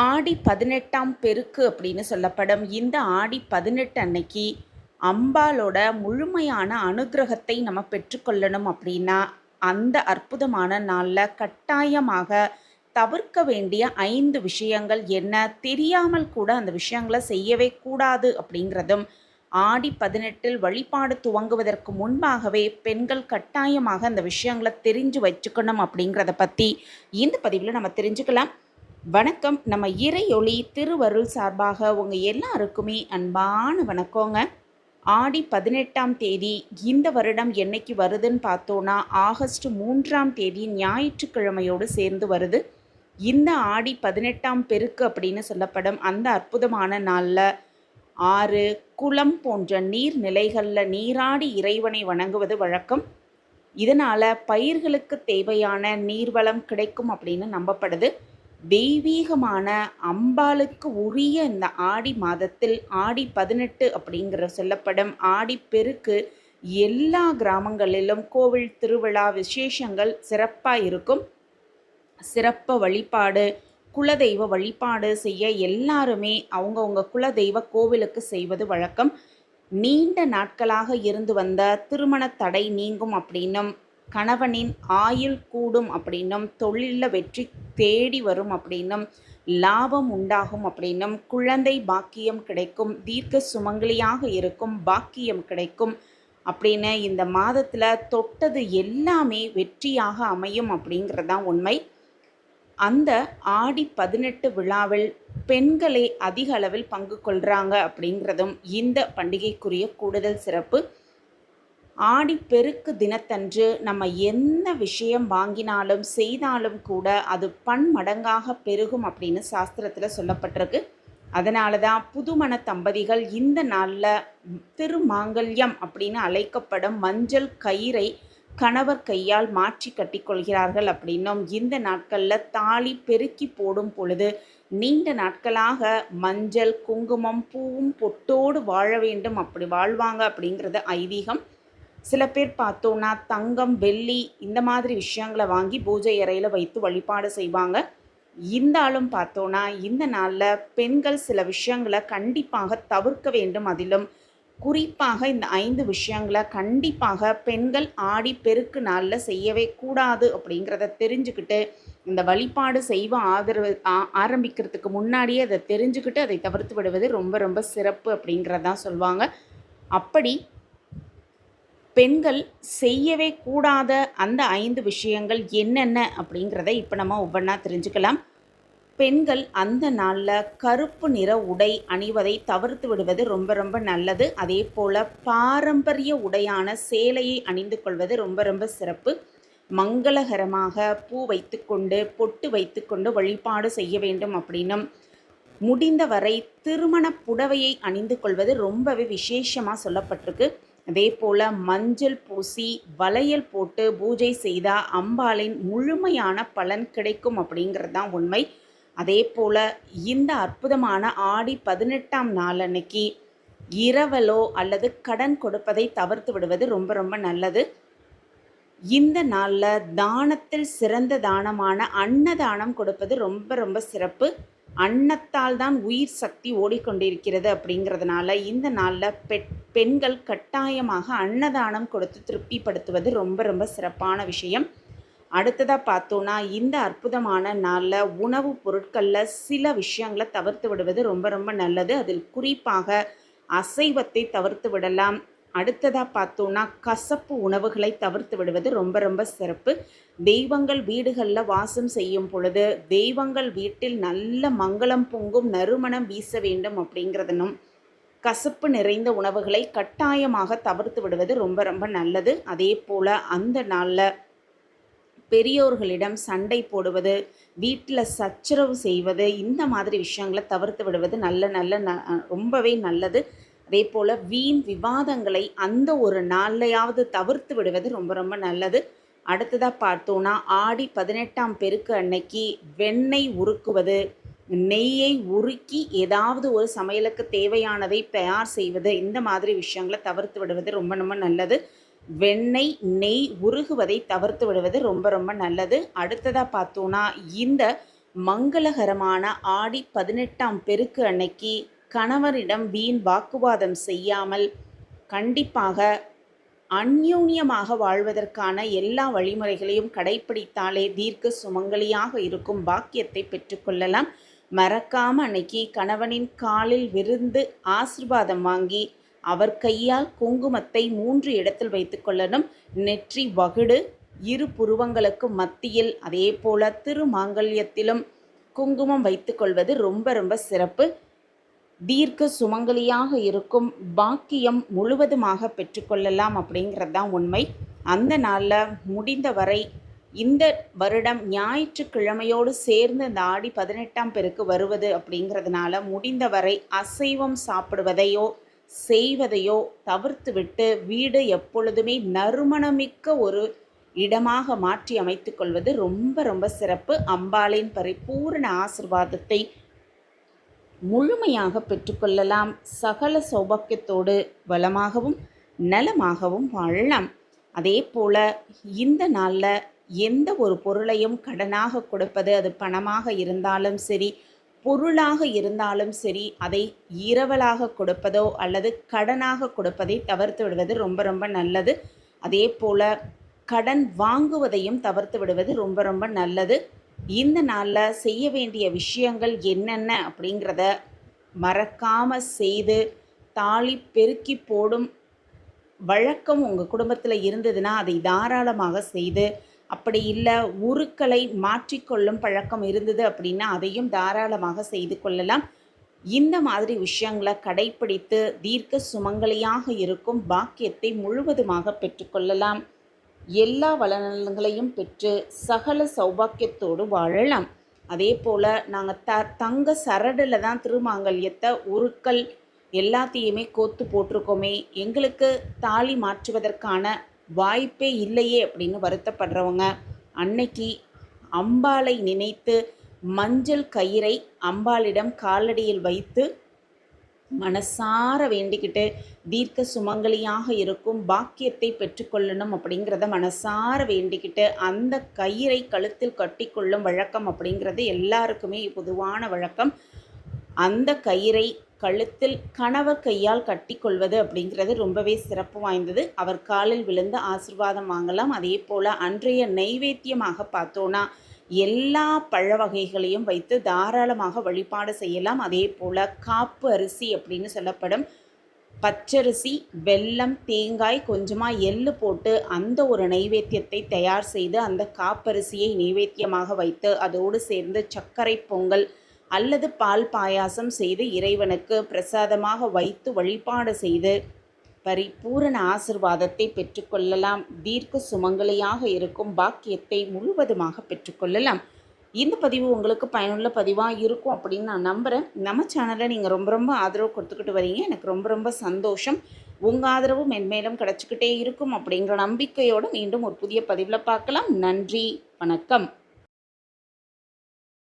ஆடி பதினெட்டாம் பெருக்கு அப்படின்னு சொல்லப்படும். இந்த ஆடி பதினெட்டு அன்னைக்கு அம்பாலோட முழுமையான அனுக்கிரகத்தை நம்ம பெற்றுக்கொள்ளணும் அப்படின்னா அந்த அற்புதமான நாளில் கட்டாயமாக தவிர்க்க வேண்டிய ஐந்து விஷயங்கள் என்ன? தெரியாமல் கூட அந்த விஷயங்களை செய்யவே கூடாது அப்படிங்கிறதும் ஆடி பதினெட்டில் வழிபாடு துவங்குவதற்கு முன்பாகவே பெண்கள் கட்டாயமாக அந்த விஷயங்களை தெரிஞ்சு வச்சுக்கணும் அப்படிங்கிறத பற்றி இந்த பதிவில் நம்ம தெரிஞ்சுக்கலாம். வணக்கம். நம்ம இறையொளி திருவருள் சார்பாக உங்கள் எல்லாருக்குமே அன்பான வணக்கங்க. ஆடி பதினெட்டாம் தேதி இந்த வருடம் என்னைக்கு வருதுன்னு பார்த்தோன்னா ஆகஸ்ட் மூன்றாம் தேதி ஞாயிற்றுக்கிழமையோடு சேர்ந்து வருது. இந்த ஆடி பதினெட்டாம் பெருக்கு அப்படின்னு சொல்லப்படும் அந்த அற்புதமான நாளில் ஆறு குளம் போன்ற நீர்நிலைகளில் நீராடி இறைவனை வணங்குவது வழக்கம். இதனால் பயிர்களுக்கு தேவையான நீர்வளம் கிடைக்கும் அப்படின்னு நம்பப்படுது. தெய்வீகமான அம்பாளுக்கு உரிய இந்த ஆடி மாதத்தில் ஆடி பதினெட்டு அப்படிங்கிற சொல்லப்படும் ஆடி பெருக்கு எல்லா கிராமங்களிலும் கோவில் திருவிழா விசேஷங்கள் சிறப்பாக இருக்கும். சிறப்பு வழிபாடு குலதெய்வ வழிபாடு செய்ய எல்லாருமே அவங்கவுங்க குலதெய்வ கோவிலுக்கு செய்வது வழக்கம். நீண்ட நாட்களாக இருந்து வந்த திருமண தடை நீங்கும் அப்படின்னும் கணவனின் ஆயுள் கூடும் அப்படின்னும் தொழிலில் வெற்றி தேடி வரும் அப்படின்னும் லாபம் உண்டாகும் அப்படின்னும் குழந்தை பாக்கியம் கிடைக்கும் தீர்க்க சுமங்கலியாக இருக்கும் பாக்கியம் கிடைக்கும் அப்படின்னு இந்த மாதத்தில் தொட்டது எல்லாமே வெற்றியாக அமையும் அப்படிங்கிறதான் உண்மை. அந்த ஆடி பதினெட்டு விழாவில் பெண்களே அதிக அளவில் பங்கு கொள்கிறாங்க அப்படிங்கிறதும் இந்த பண்டிகைக்குரிய கூடுதல் சிறப்பு. ஆடிப்பெருக்கு தினத்தன்று நம்ம எந்த விஷயம் வாங்கினாலும் செய்தாலும் கூட அது பன்மடங்காக பெருகும் அப்படின்னு சாஸ்திரத்தில் சொல்லப்பட்டிருக்கு. அதனால தான் புதுமண தம்பதிகள் இந்த நாளில் திருமாங்கல்யம் அப்படின்னு அழைக்கப்படும் மஞ்சள் கயிறை கணவர் கையால் மாற்றி கட்டிக்கொள்கிறார்கள் அப்படின்னும் இந்த நாட்களில் தாலி பெருக்கி போடும் பொழுது நீண்ட நாட்களாக மஞ்சள் குங்குமம் பூவும் பொட்டோடு வாழ வேண்டும் அப்படி வாழ்வாங்க அப்படிங்கிறது ஐதீகம். சில பேர் பார்த்தோன்னா தங்கம் வெள்ளி இந்த மாதிரி விஷயங்களை வாங்கி பூஜை அறையில் வைத்து வழிபாடு செய்வாங்க. இருந்தாலும் பார்த்தோன்னா இந்த நாளில் பெண்கள் சில விஷயங்களை கண்டிப்பாக தவிர்க்க வேண்டும். அதிலும் குறிப்பாக இந்த ஐந்து விஷயங்களை கண்டிப்பாக பெண்கள் ஆடி பெருக்கு நாளில் செய்யவே கூடாது அப்படிங்கிறத தெரிஞ்சுக்கிட்டு இந்த வழிபாடு செய்வ ஆதரவு ஆரம்பிக்கிறதுக்கு முன்னாடியே அதை தெரிஞ்சுக்கிட்டு அதை தவிர்த்து விடுவது ரொம்ப ரொம்ப சிறப்பு அப்படிங்கிறதான் சொல்லுவாங்க அப்படி பெண்கள் செய்யவே கூடாத அந்த ஐந்து விஷயங்கள் என்னென்ன அப்படிங்கிறத இப்போ நம்ம ஒவ்வொன்றா தெரிஞ்சுக்கலாம். பெண்கள் அந்த நாளில் கருப்பு நிற உடை அணிவதை தவிர்த்து விடுவது ரொம்ப ரொம்ப நல்லது. அதே போல் பாரம்பரிய உடையான சேலையை அணிந்து கொள்வது ரொம்ப ரொம்ப சிறப்பு. மங்களகரமாக பூ வைத்துக்கொண்டு பொட்டு வைத்துக்கொண்டு வழிபாடு செய்ய வேண்டும் அப்படின்னும் முடிந்தவரை திருமண புடவையை அணிந்து கொள்வது ரொம்பவே விசேஷமாக சொல்லப்பட்டிருக்கு. அதே போல் மஞ்சள் பூசி வளையல் போட்டு பூஜை செய்தால் அம்பாளின் முழுமையான பலன் கிடைக்கும் அப்படிங்கிறது தான் உண்மை. அதே போல் இந்த அற்புதமான ஆடி பதினெட்டாம் நாள் அன்னைக்கு இரவலோ அல்லது கடன் கொடுப்பதை தவிர்த்து விடுவது ரொம்ப ரொம்ப நல்லது. இந்த நாளில் தானத்தில் சிறந்த தானமான அன்னதானம் கொடுப்பது ரொம்ப ரொம்ப சிறப்பு. அன்னத்தால் தான் உயிர் சக்தி ஓடிக்கொண்டிருக்கிறது அப்படிங்கிறதுனால இந்த நாளில் பெட் பெண்கள் கட்டாயமாக அன்னதானம் கொடுத்து திருப்திப்படுத்துவது ரொம்ப ரொம்ப சிறப்பான விஷயம். அடுத்ததாக பார்த்தோன்னா இந்த அற்புதமான நாளில் உணவுப் பொருட்களில் சில விஷயங்களை தவிர்த்து விடுவது ரொம்ப ரொம்ப நல்லது. அதில் குறிப்பாக அசைவத்தை தவிர்த்து விடலாம். அடுத்ததாக பார்த்தோன்னா கசப்பு உணவுகளை தவிர்த்து விடுவது ரொம்ப ரொம்ப சிறப்பு. தெய்வங்கள் வீடுகளில் வாசம் செய்யும் பொழுது தெய்வங்கள் வீட்டில் நல்ல மங்களம் பொங்கும் நறுமணம் வீச வேண்டும் அப்படிங்கிறதனும் கசப்பு நிறைந்த உணவுகளை கட்டாயமாக தவிர்த்து விடுவது ரொம்ப ரொம்ப நல்லது. அதே போல் அந்த நாளில் பெரியோர்களிடம் சண்டை போடுவது வீட்டில் சச்சரவு செய்வது இந்த மாதிரி விஷயங்களை தவிர்த்து விடுவது நல்ல நல்ல ந ரொம்பவே நல்லது. அதே போல் வீண் விவாதங்களை அந்த ஒரு நாள்லையாவது தவிர்த்து விடுவது ரொம்ப ரொம்ப நல்லது. அடுத்ததாக பார்த்தோன்னா ஆடி பதினெட்டாம் பெருக்கு அன்னைக்கு வெண்ணெய் உருக்குவது நெய்யை உருக்கி ஏதாவது ஒரு சமையலுக்கு தேவையானதை தயார் செய்வது இந்த மாதிரி விஷயங்களை தவிர்த்து விடுவது ரொம்ப ரொம்ப நல்லது. வெண்ணெய் நெய் உருகுவதை தவிர்த்து விடுவது ரொம்ப ரொம்ப நல்லது. அடுத்ததாக பார்த்தோன்னா இந்த மங்களகரமான ஆடி பதினெட்டாம் பெருக்கு அன்னைக்கு கணவரிடம் வீண் வாக்குவாதம் செய்யாமல் கண்டிப்பாக அந்யோன்யமாக வாழ்வதற்கான எல்லா வழிமுறைகளையும் கடைப்பிடித்தாலே தீர்க்க சுமங்கலியாக இருக்கும் பாக்கியத்தை பெற்றுக்கொள்ளலாம் மறக்காம அன்னைக்கு கணவனின் காலில் விருந்து ஆசிர்வாதம் வாங்கி அவர் கையால் குங்குமத்தை மூன்று இடத்தில் வைத்துக்கொள்ளணும் நெற்றி வகுடு இரு புருவங்களுக்கு மத்தியில் அதே போல திருமாங்கல்யத்திலும் குங்குமம் வைத்துக்கொள்வது ரொம்ப ரொம்ப சிறப்பு. தீர்க்க சுமங்கலியாக இருக்கும் பாக்கியம் முழுவதுமாக பெற்றுக்கொள்ளலாம் அப்படிங்கிறது தான் உண்மை. அந்த நாளில் முடிந்தவரை இந்த வருடம் ஞாயிற்றுக்கிழமையோடு சேர்ந்து இந்த ஆடி பதினெட்டாம் பேருக்கு வருவது அப்படிங்கிறதுனால முடிந்தவரை அசைவம் சாப்பிடுவதையோ செய்வதையோ தவிர்த்துவிட்டு வீடு எப்பொழுதுமே நறுமணமிக்க ஒரு இடமாக மாற்றி அமைத்துக்கொள்வது ரொம்ப ரொம்ப சிறப்பு. அம்பாளின் பரிபூர்ண ஆசிர்வாதத்தை முழுமையாக பெற்றுக்கொள்ளலாம். சகல சௌபாக்கியத்தோடு வளமாகவும் நலமாகவும் வாழலாம். அதே போல் இந்த நாளில் எந்த ஒரு பொருளையும் கடனாக கொடுப்பது அது பணமாக இருந்தாலும் சரி பொருளாக இருந்தாலும் சரி அதை இரவலாக கொடுப்பதோ அல்லது கடனாக கொடுப்பதை தவிர்த்து விடுவது ரொம்ப ரொம்ப நல்லது. அதே போல் கடன் வாங்குவதையும் தவிர்த்து விடுவது ரொம்ப ரொம்ப நல்லது. இந்த நாளில் செய்ய வேண்டிய விஷயங்கள் என்னென்ன அப்படிங்கிறத மறக்காமல் செய்து தாலி பெருக்கி போடும் வழக்கம் உங்கள் குடும்பத்தில் இருந்ததுன்னா அதை தாராளமாக செய்து அப்படி இல்லை உருக்களை மாற்றிக்கொள்ளும் பழக்கம் இருந்தது அப்படின்னா அதையும் தாராளமாக செய்து கொள்ளலாம். இந்த மாதிரி விஷயங்களை கடைப்பிடித்து தீர்க்க சுமங்கலியாக இருக்கும் பாக்கியத்தை முழுவதுமாக பெற்றுக்கொள்ளலாம் எல்லா வளநலன்களையும் பெற்று சகல சௌபாக்கியத்தோடு வாழலாம். அதே போல் நாங்கள் த தங்க சரடில் தான் திருமாங்கல்யத்தை உருக்கள் எல்லாத்தையுமே கோத்து போட்டிருக்கோமே. எங்களுக்கு தாலி மாற்றுவதற்கான வாய்ப்பே இல்லையே அப்படின்னு வருத்தப்படுறவங்க. அன்னைக்கு அம்பாளை நினைத்து மஞ்சள் கயிறை அம்பாளிடம் காலடியில் வைத்து மனசார வேண்டிக்கிட்டு தீர்க்க சுமங்கலியாக இருக்கும் பாக்கியத்தை பெற்றுக்கொள்ளணும் அப்படிங்கிறத மனசார வேண்டிக்கிட்டு அந்த கயிறை கழுத்தில் கட்டிக்கொள்ளும் வழக்கம் அப்படிங்கிறது எல்லாருக்குமே பொதுவான வழக்கம். அந்த கயிறை கழுத்தில் கணவர் கையால் கட்டிக்கொள்வது அப்படிங்கிறது ரொம்பவே சிறப்பு வாய்ந்தது. அவர் காலில் விழுந்து ஆசிர்வாதம் வாங்கலாம். அதே போல் அன்றைய நைவேத்தியமாக பார்த்தோன்னா எல்லா பழ வகைகளையும் வைத்து தாராளமாக வழிபாடு செய்யலாம். அதே போல் காப்பு அரிசி அப்படின்னு சொல்லப்படும் பச்சரிசி வெல்லம் தேங்காய் கொஞ்சமாக எள்ளு போட்டு அந்த ஒரு நைவேத்தியத்தை தயார் செய்து அந்த காப்பரிசியை நைவேத்தியமாக வைத்து அதோடு சேர்ந்து சர்க்கரை பொங்கல் அல்லது பால் பாயாசம் செய்து இறைவனுக்கு பிரசாதமாக வைத்து வழிபாடு செய்து பரிபூரண ஆசிர்வாதத்தை பெற்றுக்கொள்ளலாம். தீர்க்க சுமங்கலியாக இருக்கும் பாக்கியத்தை முழுவதுமாக பெற்றுக்கொள்ளலாம். இந்த பதிவு உங்களுக்கு பயனுள்ள பதிவாக இருக்கும் அப்படின்னு நான் நம்புகிறேன் நம்ம சேனலை நீங்கள் ரொம்ப ரொம்ப ஆதரவு கொடுத்துக்கிட்டு வரீங்க. எனக்கு ரொம்ப ரொம்ப சந்தோஷம். உங்கள் ஆதரவு மென்மேலும் கிடச்சிக்கிட்டே இருக்கும் அப்படிங்கிற நம்பிக்கையோடு மீண்டும் ஒரு புதிய பதிவில் பார்க்கலாம். நன்றி. வணக்கம்.